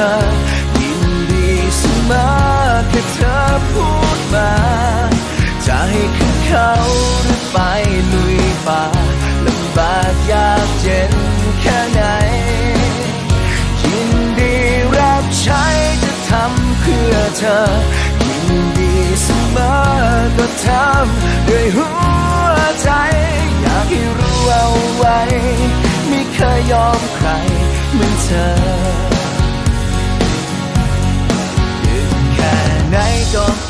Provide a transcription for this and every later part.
อ ยินดีเสมอแค่เธอพูดมา จะให้ขึ้นเขาหรือไปลุยป่าลำบากยากเจ็นแค่ไหน ยินดีรับใช้จะทำเพื่อเธอ ยินดีเสมอก็ทำด้วยหัวใจ อยากให้รู้เอาไว้ ไม่เคยยอมใครเหมือนเธอ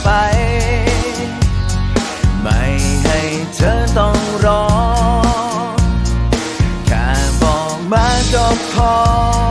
ไป ไม่ให้เธอต้องรอ แค่บอกมาก็พอ